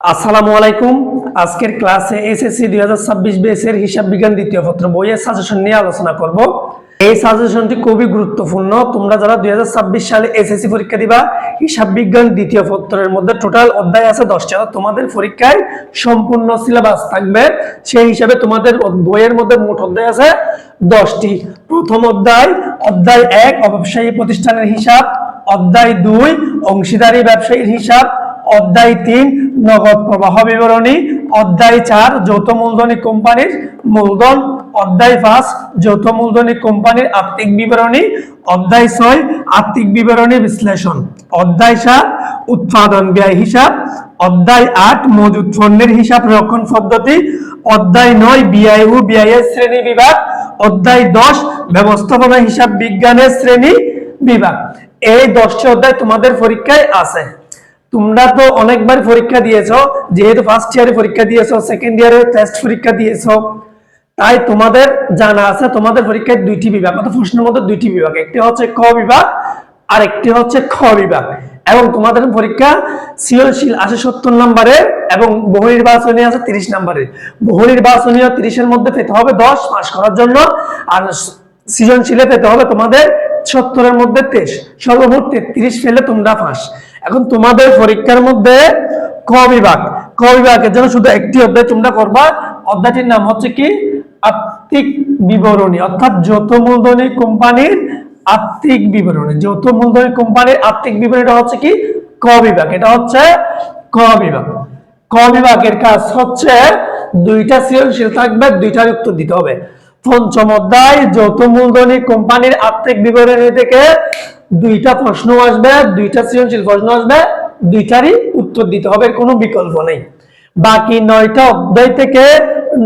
আসসালামু আলাইকুম। আজকের ক্লাসে এসএসসি দুই হাজার ছাব্বিশ বেসের হিসাব বিজ্ঞান দ্বিতীয় পত্র বইয়ের সাজেশন নিয়ে আলোচনা করব। এই সাজেশনটি খুবই গুরুত্বপূর্ণ। তোমরা যারা দুই হাজার ছাব্বিশ সালে এসএসসি পরীক্ষা দিবা, হিসাব বিজ্ঞান দ্বিতীয় পত্রের মধ্যে টোটাল অধ্যায় আছে দশটা। তোমাদের পরীক্ষায় সম্পূর্ণ সিলেবাস থাকবে। সেই হিসাবে তোমাদের বইয়ের মধ্যে মোট অধ্যায় আছে দশটি। প্রথম অধ্যায় অধ্যায় এক, অব্যবসায়ী প্রতিষ্ঠানের হিসাব। অধ্যায় দুই, অংশীদারি ব্যবসায়ীর হিসাব। অধ্যায় তিন, নগদ প্রবাহ বিবরণী। অধ্যায় চার, যৌথ মূলধনী কোম্পানির মূলধন। অধ্যায় পাঁচ, যৌথ মূলধনী কোম্পানির আর্থিক বিবরণী। অধ্যায় ছয়, আর্থিক বিবরণী বিশ্লেষণ। অধ্যায় সাত, উৎপাদন ব্যয় হিসাব। অধ্যায় আট, মজুদ পণ্যের হিসাব রক্ষণ পদ্ধতি। অধ্যায় নয়, বিআই ও বিআইএস শ্রেণি বিভাগ। অধ্যায় দশ, ব্যবস্থাপনা হিসাব বিজ্ঞানের শ্রেণি বিভাগ। এই দশটি অধ্যায় তোমাদের পরীক্ষায় আছে। তোমরা তো অনেকবার পরীক্ষা দিয়েছ, যেহেতু ফার্স্ট ইয়ারে পরীক্ষা দিয়েছ সেকেন্ড ইয়ারে টেস্ট পরীক্ষা দিয়েছ, তাই তোমাদের জানা আছে, তোমাদের পরীক্ষায় দুইটি বিভাগ, অর্থাৎ প্রশ্নের মধ্যে দুইটি বিভাগ, একটি হচ্ছে ক বিভাগ, আর একটি হচ্ছে খ বিভাগ। এবং তোমাদের পরীক্ষা সৃজনশীল আছে সত্তর নম্বরে এবং বহু নির্বাচনী আছে তিরিশ নম্বরে। বহু নির্বাচনীয় তিরিশের মধ্যে পেতে হবে দশ পাস করার জন্য, আর সৃজনশীলে পেতে হবে তোমাদের সত্তরের মধ্যে তেইশ। সর্বমোট তেত্রিশ ফেলে তোমরা ফাঁস এখন তোমাদের পরীক্ষার মধ্যে ক বিভাগ। ক বিভাগের জন্য শুধু একটি অধ্যায় তোমরা করবা। অধ্যায়টির নাম হচ্ছে কি? আর্থিক বিবরণী, অর্থাৎ যৌথ মূলধনী কোম্পানির আর্থিক বিবরণী। যৌথ মূলধনী কোম্পানির আর্থিক বিবরণীটা হচ্ছে কি? ক বিভাগ। এটা হচ্ছে ক বিভাগ। ক বিভাগের কাজ হচ্ছে দুইটা সৃজনশীল থাকবে, দুইটার উত্তর দিতে হবে। পঞ্চম অধ্যায় যৌথ মূলধনী কোম্পানির আর্থিক বিবরণী থেকে দুইটা প্রশ্ন আসবে, দুইটা সৃজনশীল প্রশ্ন আসবে, দুইটারই উত্তর দিতে হবে কোনো বিকল্প নেই। বাকি নয়টা অধ্যায় থেকে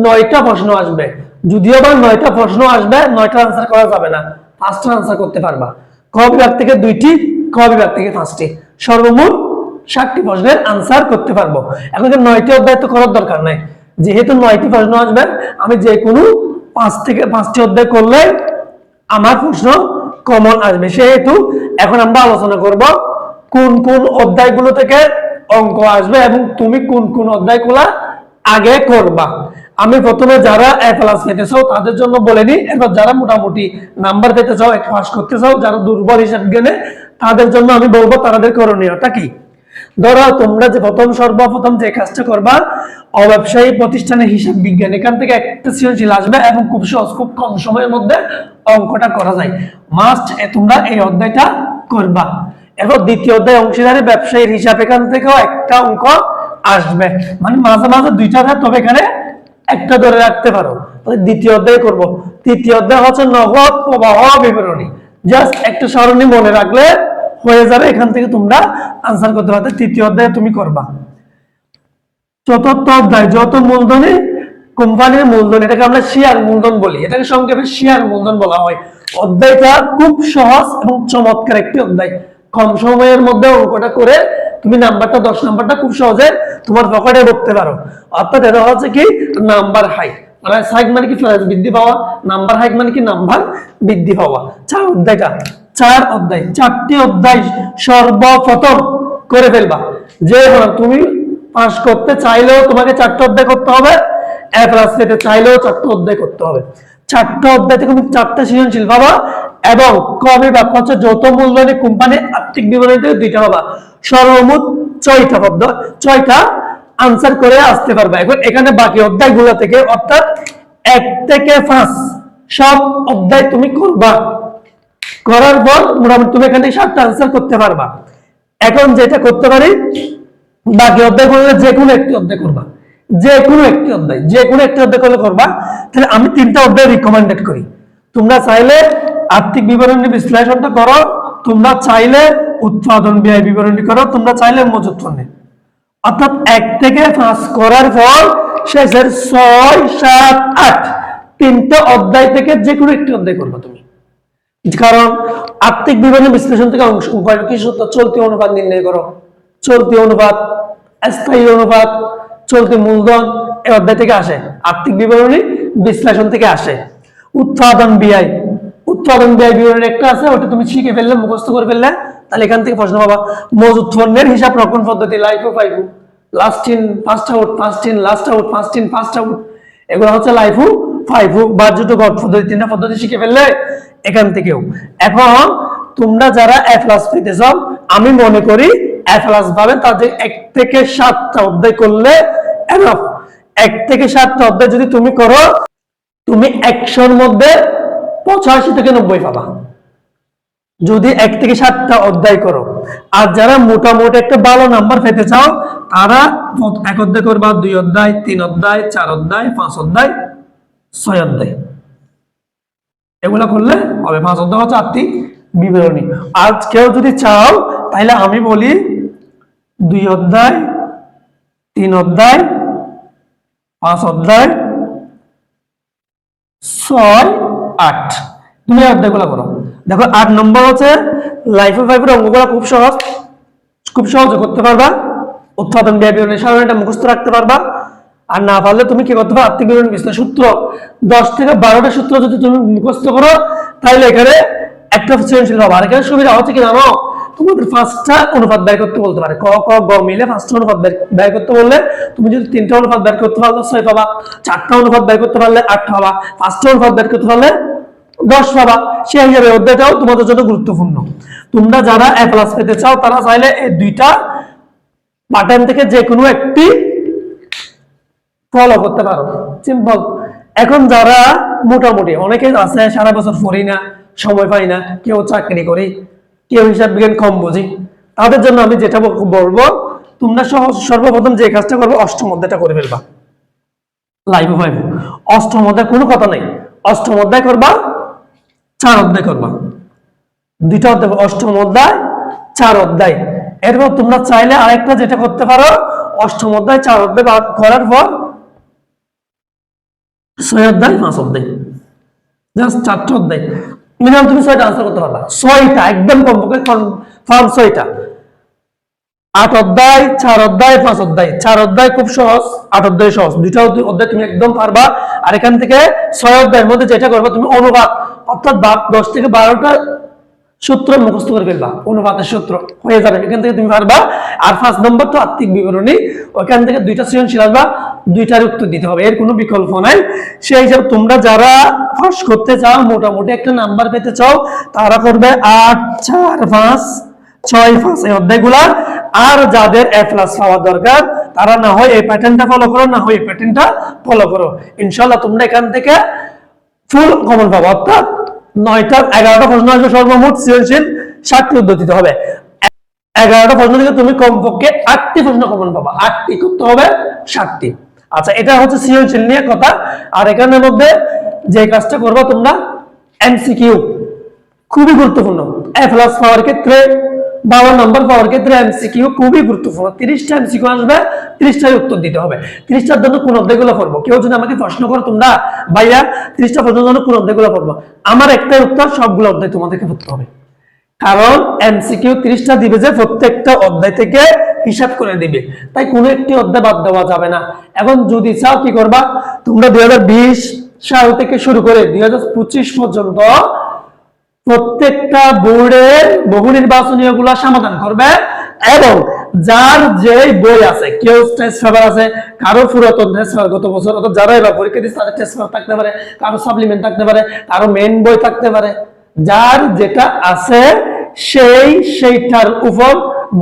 নয়টা প্রশ্ন আসবে। যদিও বা নয়টা প্রশ্ন আসবে, নয়টা আনসার করা যাবে না, পাঁচটা আনসার করতে পারবা। ক বিভাগ থেকে দুইটি, ক বিভাগ থেকে পাঁচটি। সর্বমোট ষাটটি প্রশ্নের আনসার করতে পারব। এখন নয়টি অধ্যায় তো করার দরকার নাই। যেহেতু নয়টি প্রশ্ন আসবে, আমি যে কোনো পাঁচ থেকে পাঁচটি অধ্যায় করলে আমার প্রশ্ন কমন আসবে। সেহেতু এখন আমরা আলোচনা করব কোন কোন অধ্যায়গুলো থেকে অঙ্ক আসবে এবং তুমি কোন কোন অধ্যায় অধ্যায়গুলা আগে করবা। আমি প্রথমে যারা এ প্লাস পেতে চাও তাদের জন্য বলে নিই এরপর যারা মোটামুটি নাম্বার পেতে চাও এক পাস করতে চাও যারা দুর্বল হিসাব গেলে তাদের জন্য আমি বলব তাদের করণীয়টা কি? ধরো, তোমরা যে প্রথম, সর্বপ্রথম যে কাজটা করবা, অব্যবসায়ী প্রতিষ্ঠানের হিসাব বিজ্ঞান, এখান থেকে একটা সৃজনশীল আসবে এবং খুব সহজ, খুব কম সময়ের মধ্যে অঙ্কটা করা যায়। মাস্ট তোমরা এই অধ্যায়টা করবা। এরপর দ্বিতীয় অধ্যায়, অংশীদারি ব্যবসায়ীর হিসাব, এখান থেকেও একটা অঙ্ক আসবে। মানে মাঝে মাঝে দুইটা থাকে তবে এখানে একটা ধরে রাখতে পারো। তাহলে দ্বিতীয় অধ্যায় করব। তৃতীয় অধ্যায় হচ্ছে নগদ প্রবাহ বিবরণী। জাস্ট একটা স্মরণী মনে রাখলে হয়ে যাবে, এখান থেকে তোমরা আনসার করতে পারবে। তৃতীয় অধ্যায় তুমি করবা। চতুর্থ অধ্যায়, যত মূলধনী কোম্পানির মূলধন, এটাকে আমরা শেয়ার মূলধন বলি। এটাকে সংক্ষেপে শেয়ার মূলধন বলা হয়। অধ্যায়টা খুব সহজ এবং চমৎকার একটি অধ্যায়। কম সময়ের মধ্যে অঙ্কটা করে তুমি নাম্বারটা, দশ নাম্বারটা খুব সহজে তোমার পকেটে রাখতে পারো। অর্থাৎ এটা হচ্ছে কি? নাম্বার হাই মানে সাইক মানে কি? বৃদ্ধি পাওয়া। নাম্বার হাইক মানে কি? নাম্বার বৃদ্ধি পাওয়া। চার অধ্যায়টা। চার অধ্যায়, চারটি অধ্যায় সর্বপ্রথম করে ফেলবা। যে তুমি পাস করতে চাইলেও তোমাকে চারটা অধ্যায় করতে হবে এ প্লাস চাইলেও অধ্যায় করতে হবে। অধ্যায় থেকে তুমি সৃজনশীল পাবা এবং কমে বা হচ্ছে যৌথ মূলধনী কোম্পানি, আর্থিক বিবরণী থেকে দুইটা পাবা। সর্বমোট ছয়টা পদ্ম ছয়টা আনসার করে আসতে পারবে। এখন এখানে বাকি অধ্যায়গুলো থেকে অর্থাৎ এক থেকে পাঁচ সব অধ্যায় তুমি করবা। করার পর মোটামুটি তুমি এখান থেকে সাতটা আনসার করতে পারবা। এখন যেটা করতে পারি, বাকি অধ্যায় করলে যে কোনো একটি অধ্যায় করবা। যে কোনো একটি অধ্যায়, যে কোনো একটি অধ্যায় করলে করবা। তাহলে আমি তিনটা অধ্যায় রিকমেন্ডেড করি। তোমরা চাইলে আর্থিক বিবরণী বিশ্লেষণটা করো, তোমরা চাইলে উৎপাদন ব্যয় বিবরণী করো, তোমরা চাইলে মজুত পণ্যে অর্থাৎ এক থেকে পাঁচ করার পর শেষের ছয়, সাত, আট তিনটা অধ্যায় থেকে যে কোনো একটি অধ্যায় করবা তুমি। কারণ আর্থিক বিবরণী বিশ্লেষণ থেকে অংশ উপায় কি সত্য? চলতি অনুপাত নির্ণয় করো। চলতি অনুপাত, স্থায়ী অনুপাত, চলতি মূলধন এই অধ্যায় থেকে আসে। আর্থিক বিবরণী বিশ্লেষণ থেকে আসে। উৎপাদন ব্যয়। উৎপাদন ব্যয় বিবরণী একটা আছে, ওটা তুমি শিখে ফেললে, মুখস্থ করে ফেললে, তাহলে এখান থেকে প্রশ্ন পাবা। মজুত পণ্যের হিসাব রক্ষণ পদ্ধতি LIFO FIFO last in first out first in last out first in first out এগুলো হচ্ছে লাইফু ফাইভু বার্জুটো গড পদ্ধতি, তিনটা পদ্ধতি শিখে ফেললে এখান থেকেও এখন তোমরা যারা এ প্লাস পেতে চাও, আমি মনে করি এ প্লাস পাবে, তাদের এক থেকে সাতটা অধ্যায় করলে enough। এক থেকে সাতটা অধ্যায় যদি তুমি করো, তুমি একশোর মধ্যে পঁচাশি থেকে নব্বই পাবা যদি এক থেকে সাতটা অধ্যায় করো, আর যারা মোটামুটি একটা ভালো নাম্বার পেতে চাও, তারা এক অধ্যায় করবা, দুই অধ্যায়, তিন অধ্যায়, চার অধ্যায়, পাঁচ অধ্যায় ছয় অধ্যায় এগুলা করলে হবে পাঁচ অধ্যায় হচ্ছে আত্মিক বিবরণী। আর কেউ যদি চাও তাহলে আমি বলি দুই অধ্যায়, তিন অধ্যায়, পাঁচ অধ্যায়, ছয়, আট। তুমি অধ্যায়গুলো করো। দেখো, আট নম্বর হচ্ছে লাইফ অফ ফাইভের অঙ্কগুলো খুব সহজ। খুব সহজে করতে পারবা। উৎপাদন ব্যয় বিবরণী সাধারণটা মুখস্থ রাখতে পারবা। আর না পারলে তুমি কি করতে পারো? আর্থিক বিবরণ সূত্র। দশ থেকে বারোটা সূত্র যদি তুমি মুখস্থ করো, তাহলে এখানে একটা সৃজনশীল পাবা আর এখানে সুবিধা হচ্ছে কি জানো? তোমাদের পাঁচটা অনুপাত ব্যয় করতে বলতে পারে। ক ক, গ মিলে পাঁচটা অনুপাত ব্যয়- করতে বললে তুমি যদি তিনটা অনুপাত ব্যয় করতে পারলে ছয় পাবা। চারটা অনুপাত ব্যয় করতে পারলে আট পাবা। পাঁচটা অনুপাত ব্যয় করতে পারলে দশ পাবা। সেই হিসাবে অধ্যায়টাও তোমাদের জন্য গুরুত্বপূর্ণ। তোমরা যারা এ প্লাস পেতে চাও, তারা চাইলে এই দুইটা বাটন থেকে যে কোনো একটি ফলো করতে পারো। সিম্পল এখন যারা মোটামুটি, অনেকে আছে সারা বছর পড়ি না, সময় পাই না, কেউ চাকরি করি, কেউ হিসাব বিজ্ঞান কম বুঝি, তাদের জন্য আমি যেটা বলব, তোমরা সহ- সর্বপ্রথম যে কাজটা করব, অষ্টম অধ্যায়টা করে ফেলবা। লাইভ ফাইভ অষ্টম অধ্যায় কোনো কথা নেই। অষ্টম অধ্যায় করবা, চার অধ্যায় করবা। দুইটা অধ্যায় অষ্টম অধ্যায়, চার অধ্যায়। এরপর তোমরা চাইলে আরেকটা যেটা করতে পারো, অষ্টম অধ্যায়, চার অধ্যায় করার পর ছয় অধ্যায়? পাঁচ অধ্যায়। জাস্ট চারটা অধ্যায়। মিনিমাম তুমি ছয়টা আনসার করতে পারবা। ছয়টা একদম কমপক্ষে কনফার্ম ছয়টা। আট অধ্যায় চার অধ্যায় পাঁচ অধ্যায়। চার অধ্যায় খুব সহজ আট অধ্যায় সহজ। দুইটা অধ্যায় তুমি একদম পারবা। আর এখান থেকে ছয় অধ্যায়ের মধ্যে যেটা করবা তুমি অনুবাদ। অর্থাৎ দশ থেকে বারোটা সূত্র মুখস্থ করে ফেলবা। অনুপাতের সূত্র। হয়ে যাবে। এখান থেকে তুমি পারবা। আর পাঁচ নম্বর তো আর্থিক বিবরণী। ওখান থেকে দুইটা সৃজনশীল আসবা। দুইটার উত্তর দিতে হবে, এর কোনো বিকল্প নাই। সেই হিসাবে তোমরা যারা পাস করতে চাও, মোটামুটি একটা নাম্বার পেতে চাও, তারা করবে আট, চার, পাঁচ, ছয়, পাঁচ, এই অধ্যায়গুলা। আর যাদের এ প্লাস পাওয়ার দরকার, তারা না হয় এই প্যাটার্নটা ফলো করো, না হয় এই প্যাটার্নটা ফলো করো। ইনশাল্লাহ তোমরা এখান থেকে ফুল কমন পাবো, অর্থাৎ নয়টা, এগারোটা প্রশ্ন আসবে সর্বমোট, সৃজনশীল ষাটটি উত্তর দিতে হবে। এগারোটা প্রশ্ন থেকে তুমি কমপক্ষে আটটি প্রশ্ন কমন পাবা, আটটি করতে হবে ষাটটি। আচ্ছা এটা হচ্ছে সৃজনশীল নিয়ে কথা। আর এখানের মধ্যে যে কাজটা করবা তোমরা এমসিকিউ খুবই গুরুত্বপূর্ণ। এ প্লাস পাওয়ার ক্ষেত্রে বারো নম্বর পাওয়ার ক্ষেত্রে এমসিকিউ খুবই গুরুত্বপূর্ণ। তিরিশটা এমসিকিউ আসবে তিরিশটার উত্তর দিতে হবে। তিরিশটার জন্য কোন অধ্যায়গুলো পড়ব? কেউ যদি আমাকে প্রশ্ন করো তোমরা, ভাইয়া, তিরিশটা প্রশ্নের জন্য কোন অধ্যায়গুলো পড়ব? আমার একটাই উত্তর, সবগুলো অধ্যায় তোমাদেরকে পড়তে হবে। কারণ এমসিকিউ তিরিশটা দিবে যে প্রত্যেকটা অধ্যায় থেকে হিসাব করে দিবে। তাই কোনো একটি অধ্যায় বাদ দেওয়া যাবে না। এখন যদি চাও কি করবা? তোমরা দুই সাল থেকে শুরু করে দুই পর্যন্ত প্রত্যেকটা বোর্ডের বহু নির্বাচনীয়গুলা সমাধান করবে এবং যার যে বই আছে, কেউ টেস্ট পেপার আছে, কারও পুরাতন গত বছর অর্থাৎ যারা এবার পরীক্ষা দিচ্ছে, তাদের টেস্ট পেপার থাকতে পারে, কারও সাপ্লিমেন্ট থাকতে পারে, কারও মেন বই থাকতে পারে। যার যেটা আছে সেই সেইটার উপর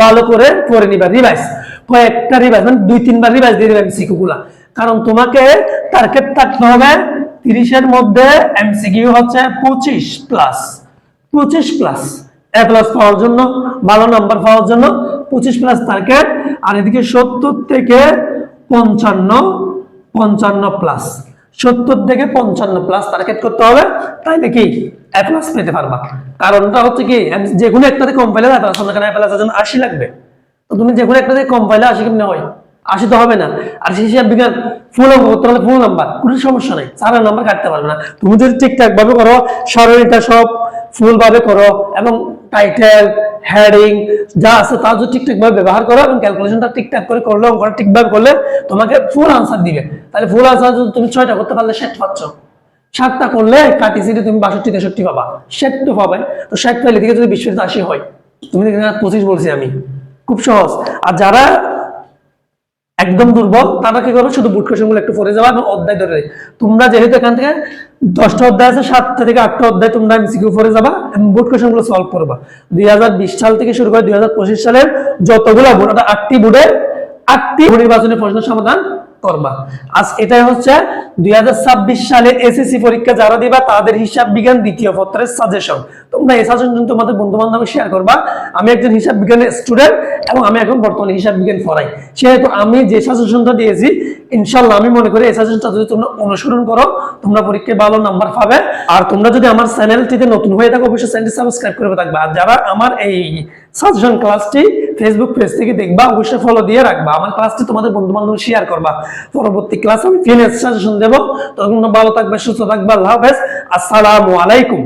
ভালো করে পড়ে নিবা রিভাইজ কয়েকটা রিভাইজ মানে দুই, তিনবার রিভাইজ দিয়ে দিবে এমসিকিউ গুলা। কারণ তোমাকে টার্গেট থাকতে হবে তিরিশের মধ্যে এমসিকিউ হচ্ছে পঁচিশ প্লাস পঁচিশ প্লাস এ প্লাস পাওয়ার জন্য, ভালো নাম্বার পাওয়ার জন্য পঁচিশ প্লাস টার্গেট আর এদিকে সত্তর থেকে পঞ্চান্ন পঞ্চান্ন প্লাস সত্তর থেকে পঞ্চান্ন প্লাস টার্গেট করতে হবে। তাইলে কি এ প্লাস পেতে পারবা? কারণটা হচ্ছে কি যে কোনো একটাতে কম পাইলে এ জন্য আশি লাগবে। তো তুমি যে কোনো একটাতে কম পাইলে আশি কেমনে হয়? আশি তো হবে না। আর সেই হিসাব বিজ্ঞান ফুল অঙ্ক করতে ফুল নাম্বার কোনো সমস্যা নেই। চারের নাম্বার কাটতে পারবে না। তুমি যদি ঠিকঠাক ভাবে করো, সরণিটা সব ফুল ভাবে করো, এবং টাইটেল হেডিং যা আছে তা যদি ঠিকঠাক ভাবে ব্যবহার করো এবং ক্যালকুলেশনটা ঠিকঠাক করে করলে, অঙ্কটা ঠিকভাবে করলে তোমাকে ফুল আনসার দিবে। তাহলে ফুল আনসার যদি তুমি ছয়টা করতে পারলে ষাট পাচ্ছ। ষাটটা করলে কাটি সিটি তুমি বাষট্টি, তেষট্টি পাবা। ষাট তো পাবে। তো ষাট পাইলে থেকে যদি বিশ্বাস আশি হয়, তুমি পঁচিশ বলছি আমি। খুব সহজ। আর যারা একদম দুর্বল। তারা কি করবে? শুধু বুট কোশ্চেন একটু পড়ে যাবে এবং অধ্যায় ধরে তোমরা যেহেতু এখান থেকে দশটা অধ্যায় আছে, সাতটা থেকে আটটা অধ্যায় তোমরা এমসিকিউ পড়ে যাবা এবং বুট কোশ্চেনগুলো সলভ করবা। দুই হাজার বিশ সাল থেকে শুরু করে দুই হাজার পঁচিশ সালের যতগুলো বোর্ড আটটি বোর্ডের আটটি নির্বাচনী প্রশ্ন সমাধান করবা। আজ এটাই হচ্ছে দুই সালের এসএসসি পরীক্ষা যারা দিবা, তাদের হিসাব বিজ্ঞান দ্বিতীয় পত্রের সাজেশন তোমরা এই সাজেশন তোমাদের বন্ধু বান্ধব শেয়ার করবা। আমি একজন হিসাব বিজ্ঞানের স্টুডেন্ট এবং আমি এখন বর্তমানে হিসাব বিজ্ঞান পড়াই। সেহেতু আমি যে সাজেশনটা দিয়েছি, ইনশাল্লাহ আমি মনে করি এই সাজেশনটা যদি তোমরা অনুসরণ করো, তোমরা পরীক্ষায় ভালো নাম্বার পাবে। আর তোমরা যদি আমার চ্যানেলটিতে নতুন হয়ে থাকো, অবশ্যই চ্যানেলটি সাবস্ক্রাইব করে থাকবে। আর যারা আমার এই সাজেশন ক্লাসটি ফেসবুক পেজ থেকে দেখবা, অবশ্যই ফলো দিয়ে রাখবা। আমার ক্লাসটি তোমাদের বন্ধু বান্ধব শেয়ার করবা। পরবর্তী ক্লাস আমি ফিনান্স সাজেশন দেবো। তখন ভালো থাকবে, সুস্থ থাকবা, আল্লাহ হাফেজ। আসসালামু আলাইকুম।